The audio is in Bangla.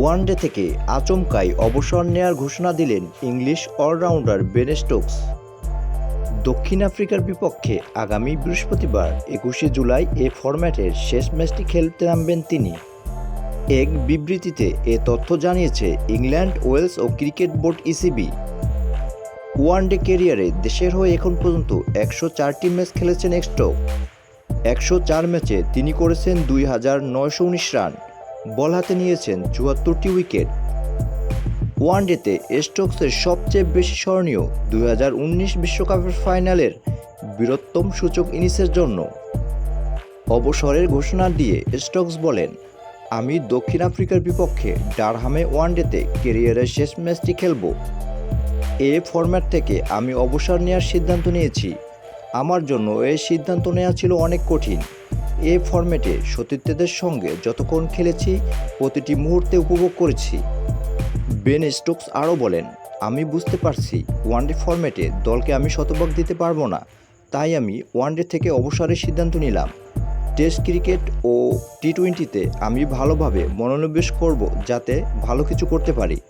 ওয়ানডে থেকে আচমকাই অবসর নেয়ার ঘোষণা দিলেন ইংলিশ অলরাউন্ডার বেন স্টোকস। দক্ষিণ আফ্রিকার বিপক্ষে আগামী বৃহস্পতিবার একুশে জুলাই এ ফরম্যাটের শেষ ম্যাচটি খেলতে নামবেন তিনি। এক বিবৃতিতে এ তথ্য জানিয়েছে ইংল্যান্ড, ওয়েলস ও cricket board ECB. One day ক্যারিয়ারে দেশের হয়ে এখন পর্যন্ত একশো চারটি ম্যাচ খেলেছেন স্টোক। একশো চার ম্যাচে তিনি করেছেন দুই হাজার নয়শো উনিশ রান। বল হাতে নিয়েছেন চুয়াত্তরটি উইকেট। ওয়ানডেতে স্টোকসের সবচেয়ে বেশি স্মরণীয় দুই বিশ্বকাপের ফাইনালের বীরত্তম সূচক ইনিংসের জন্য। অবসরের ঘোষণা দিয়ে স্টোকস বলেন, আমি দক্ষিণ আফ্রিকার বিপক্ষে ডারহামে ওয়ানডেতে ক্যারিয়ারের শেষ ম্যাচটি খেলব। এ ফরম্যাট থেকে আমি অবসর নেওয়ার সিদ্ধান্ত নিয়েছি। আমার জন্য এই সিদ্ধান্ত নেওয়া ছিল অনেক কঠিন। এ ফরম্যাটে সতীর্থদের সঙ্গে যতক্ষণ খেলেছি, প্রতিটি মুহূর্তে উপভোগ করেছি। বেন স্টোকস আরও বলেন, আমি বুঝতে পারছি ওয়ানডে ফরম্যাটে দলকে আমি শতভাগ দিতে পারব না। তাই আমি ওয়ানডে থেকে অবসরের সিদ্ধান্ত নিলাম। টেস্ট ক্রিকেট ও টি টোয়েন্টিতে আমি ভালোভাবে মনোনিবেশ করব যাতে ভালো কিছু করতে পারি।